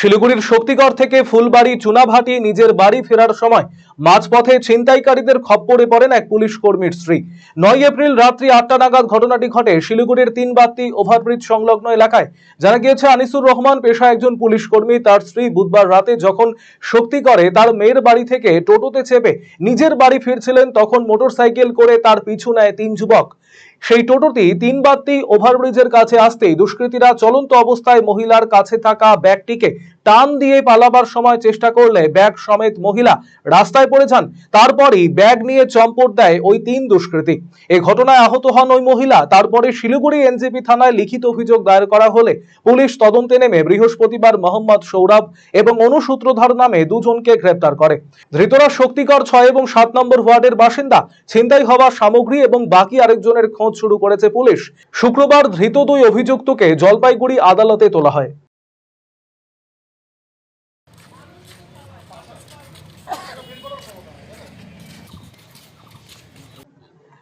শিলিগুড়ির শক্তিগড় থেকে ফুলবাড়ি চুনাভাটি নিজের বাড়ি ফেরার সময় মাঝপথে ছিনতাইকারীদের খপ্পরে পড়েন এক পুলিশ কর্মীর স্ত্রী। নয় এপ্রিল রাত্রি আটটা নাগাদ ঘটনাটি ঘটে শিলিগুড়ির তিন বাত্তি ওভারব্রিজ সংলগ্ন এলাকায়। জানা গিয়েছে, আনিসুর রহমান পেশা একজন পুলিশ কর্মী। তার স্ত্রী বুধবার রাতে যখন শক্তিগড়ে তার মেয়ের বাড়ি থেকে টোটোতে চেপে নিজের বাড়ি ফিরছিলেন, তখন মোটরসাইকেল করে তার পিছু নেয় তিন যুবক। সেই টোটোটি তিন বাত্তি ওভারব্রিজের কাছে আসতেই দুষ্কৃতীরা চলন্ত অবস্থায় মহিলার কাছে থাকা ব্যাগটিকে টান দিয়ে পালাবার সময় চেষ্টা করলে ব্যাগ সমেত মহিলা রাস্তায় পড়ে যান। তারপরই ব্যাগ নিয়ে চম্পট দেয় ওই তিন দুষ্কৃতী। এই ঘটনায় আহত হন ওই মহিলা। তারপরে শিলিগুড়ি এনজিপি থানায় লিখিত অভিযোগ দায়ের করা হলে পুলিশ তদন্তে নেমে বৃহস্পতিবার মোহাম্মদ সৌরভ এবং অনুসূত্রধর নামে দুজনকে গ্রেপ্তার করে। ধৃতরা শক্তিকর ছয় এবং সাত নম্বর ওয়ার্ডের বাসিন্দা। ছিনতাই হওয়া সামগ্রী এবং বাকি আরেকজনের খোঁজ শুরু করেছে পুলিশ। শুক্রবার ধৃত দুই অভিযুক্তকে জলপাইগুড়ি আদালতে তোলা হয়।